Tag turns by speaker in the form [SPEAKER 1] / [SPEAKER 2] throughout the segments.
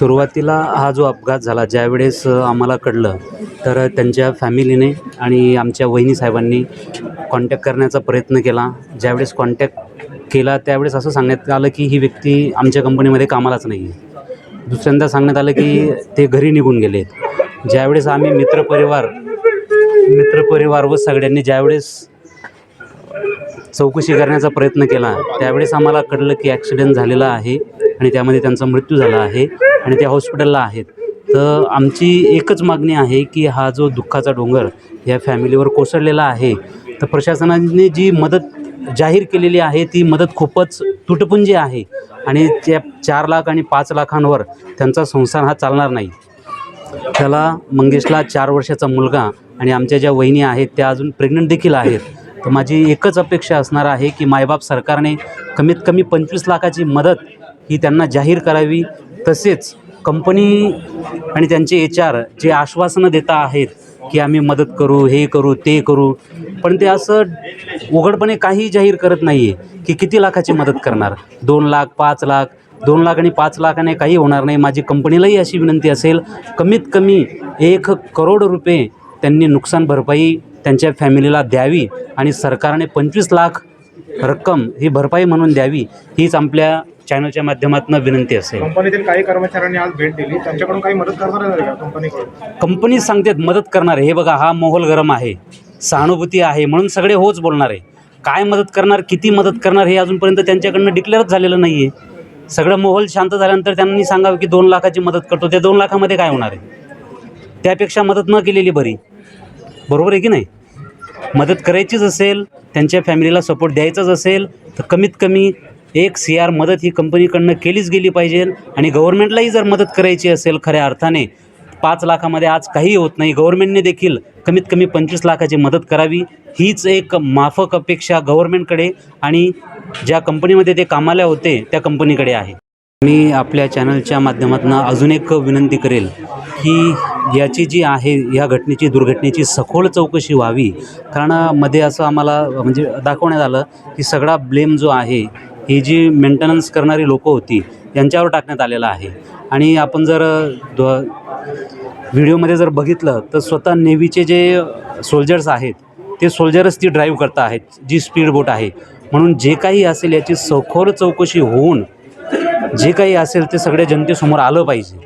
[SPEAKER 1] सुरुवातीला हा जो अपघात झाला ज्यावेळेस आम्हाला कळलं तर त्यांच्या फॅमिलीने आणि आमच्या वहिनी साहेबांनी कॉन्टॅक्ट करण्याचा प्रयत्न केला. ज्यावेळेस कॉन्टॅक्ट केला त्यावेळेस असं सांगण्यात आलं की ही व्यक्ती आमच्या कंपनीमध्ये कामालाच नाही आहे दुसऱ्यांदा सांगण्यात आलं की ते घरी निघून गेले ज्यावेळेस आम्ही मित्रपरिवार मित्रपरिवार व सगळ्यांनी ज्यावेळेस चौकशी करण्याचा प्रयत्न केला त्यावेळेस आम्हाला कळलं की ॲक्सिडेंट झालेला आहे. आणि त्यामध्ये त्यांचा मृत्यू झाला आहे आणि ते हॉस्पिटलला आहेत. तर आमची एकच मागणी आहे की हा जो दुःखाचा डोंगर या फॅमिलीवर कोसळलेला आहे तर प्रशासनाने जी मदत जाहीर केलेली आहे ती मदत खूपच तुटपुंजी आहे आणि त्या चार लाख आणि पाच लाखांवर त्यांचा संसार हा चालणार नाही. त्याला मंगेशला चार वर्षाचा मुलगा आणि आमच्या ज्या वहिनी आहेत त्या अजून प्रेग्नंट देखील आहेत. तर माझी एकच अपेक्षा असणार आहे की मायबाप सरकारने कमीत कमी पंचवीस लाखाची मदत ही त्यांना जाहीर करावी. तसेच कंपनी आणि त्यांचे एच आर जे आश्वासनं देता आहेत की आम्ही मदत करू हे करू ते करू पण ते असं उघडपणे काही जाहीर करत नाही आहे की किती लाखाची मदत करणार. दोन लाख पाच लाख दोन लाख आणि पाच लाखाने काही होणार नाही. माझी कंपनीलाही अशी विनंती असेल कमीत कमी एक करोड रुपये त्यांनी नुकसान भरपाई त्यांच्या फॅमिलीला द्यावी आणि सरकारने पंचवीस लाख रक्कम ही भरपाई म्हणून द्यावी हीच आपल्या चॅनलच्या माध्यमातून विनंती असेल.
[SPEAKER 2] कंपनीतील काही कर्मचाऱ्यांनी आज भेट दिली. त्यांच्याकडून काही मदत करणार का कंपनीकडून?
[SPEAKER 1] कंपनी सांगतात मदत करणार आहे. हे बघा हा मोहोल गरम आहे सहानुभूती आहे म्हणून सगळे होच बोलणार आहे. काय मदत करणार किती मदत करणार हे अजूनपर्यंत त्यांच्याकडनं डिक्लेअरच झालेलं नाही आहे सगळं मोहोल शांत झाल्यानंतर त्यांनी सांगावं की दोन लाखाची मदत करतो. त्या दोन लाखामध्ये काय होणार आहे? त्यापेक्षा मदत न केलेली बरी. बरोबर आहे की नाही? मदत करायचीच असेल त्यांच्या फॅमिलीला सपोर्ट द्यायचाच असेल तर कमीत कमी एक सी आर मदत ही कंपनीकडनं केलीच गेली पाहिजे. आणि गव्हर्नमेंटलाही जर मदत करायची असेल खऱ्या अर्थाने पाच लाखामध्ये आज काही होत नाही. गव्हर्नमेंटने देखील कमीत कमी पंचवीस लाखाची मदत करावी. हीच एक माफक अपेक्षा गव्हर्नमेंटकडे आणि ज्या कंपनीमध्ये ते कामाला होते त्या कंपनीकडे आहे. मी आपल्या चॅनलच्या माध्यमातून अजून एक विनंती करेल की याची जी आहे या घटनेची दुर्घटनेची सखोल चौकशी व्हावी. कारण मध्ये असं आम्हाला म्हणजे दाखवण्यात आलं की सगळा ब्लेम जो आहे ही जी मेंटेनन्स करणारी लोकं होती यांच्यावर टाकण्यात आलेला आहे. आणि आपण जर द व्हिडिओमध्ये जर बघितलं तर स्वतः नेव्हीचे जे सोल्जर्स आहेत ते सोल्जरच ती ड्राईव्ह करत आहेत जी स्पीड बोट आहे. म्हणून जे काही असेल याची सखोल चौकशी होऊन जे काही असेल ते सगळ्या जनतेसमोर आलं पाहिजे.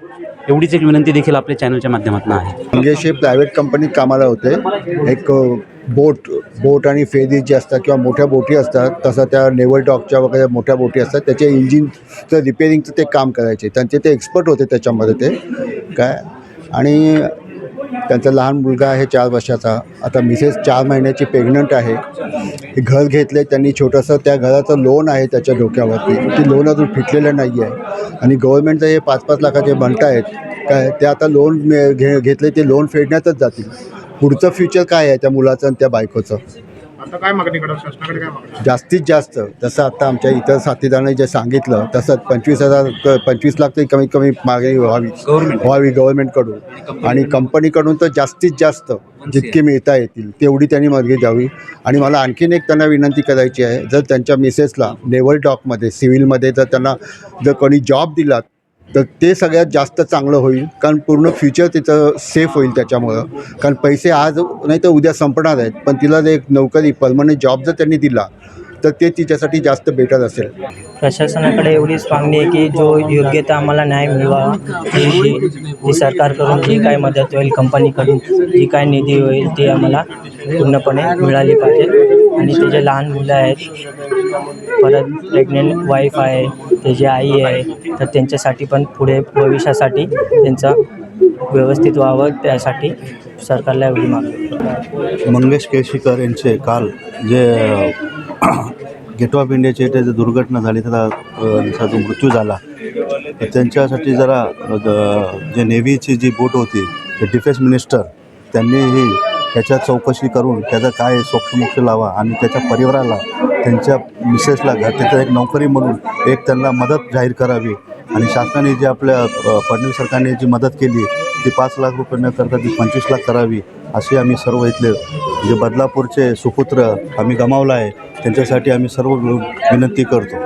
[SPEAKER 1] एवढीच एक विनंती देखील आपल्या चॅनलच्या माध्यमातून आहे.
[SPEAKER 3] मंगेश हे प्रायव्हेट कंपनीत कामाला होते. एक बोट बोट आणि फेरी जे असतात किंवा मोठ्या बोटी असतात तसं त्या नेव्हल डॉकच्या वगैरे मोठ्या बोटी असतात. त्याच्या इंजिनचं रिपेरिंगचं ते काम करायचे. त्यांचे ते एक्सपर्ट होते त्याच्यामध्ये ते. काय? आणि त्यांचा लहान मुलगा आहे चार वर्षाचा. आता मिसेस चार महिन्याची प्रेग्नंट आहे. हे घर घेतले त्यांनी छोटंसं त्या घराचं लोन आहे त्याच्या डोक्यावरती. ती लोन अजून फिटलेलं नाही आहे. आणि गव्हर्नमेंटचं हे पाच पाच लाखाचे म्हणत आहेत काय ते आता लोन घे घेतले ते लोन फेडण्यातच जातील. पुढचं फ्युचर काय आहे त्या मुलाचं आणि त्या बायकोचं?
[SPEAKER 2] आता काय मागणी करा? शासनाकडे काय मागणी?
[SPEAKER 3] जास्तीत जास्त जसं आता आमच्या इतर साथीदारांनी जे सांगितलं तसंच पंचवीस हजार पंचवीस लाख तरी कमीत कमी मागणी व्हावी. व्हावी गव्हर्नमेंटकडून आणि कंपनीकडून तर जास्तीत जास्त जितके मिळता येतील तेवढी त्यांनी मागणी द्यावी. आणि मला आणखीन एक त्यांना विनंती करायची आहे जर त्यांच्या मिसेसला नेवल डॉकमध्ये सिव्हिलमध्ये जर त्यांना जर कोणी जॉब दिला तर ते सगळ्यात जास्त चांगलं होईल. कारण पूर्ण फ्युचर तिचं सेफ होईल त्याच्यामुळं. कारण पैसे आज नाही तर उद्या संपणार आहेत. पण तिला जर एक नोकरी परमनंट जॉब जर त्यांनी दिला तर ते तिच्यासाठी जास्त बेटर असेल.
[SPEAKER 4] प्रशासनाकडे एवढीच मागणी आहे की जो योग्य ते आम्हाला न्याय मिळवा. जी सरकारकडून जी काय मदत होईल कंपनीकडून जी काय निधी होईल ती आम्हाला पूर्णपणे मिळाली पाहिजे. आणि ते जे लहान मुलं आहेत परत प्रेग्नेंट वाईफ आहे त्याची आई आहे तर त्यांच्यासाठी पण पुढे भविष्यासाठी त्यांचं व्यवस्थित व्हावं त्यासाठी सरकारला एवढी मागणी
[SPEAKER 5] मंगेश केशीकर यांचे काल जे गेट ऑफ इंडियाची इथे जे दुर्घटना झाली त्याचा त्यांचा जो मृत्यू झाला तर त्यांच्यासाठी जरा जे नेव्हीची जी बोट होती ते डिफेन्स मिनिस्टर त्यांनीही त्याच्या चौकशी करून त्याचा काय सोक्षमोक्ष लावा आणि त्याच्या परिवाराला त्यांच्या मिसेसला घर तिथं एक नोकरी म्हणून एक त्यांना मदत जाहीर करावी. आणि शासनाने जी आपल्या फडणवीस सरकारने जी मदत केली ती पाच लाख रुपये न करता ती पंचवीस लाख करावी असे आम्ही सर्व इथले जे बदलापूरचे सुपुत्र आम्ही गमावला आहे त्यांच्यासाठी आम्ही सर्व विनंती करतो.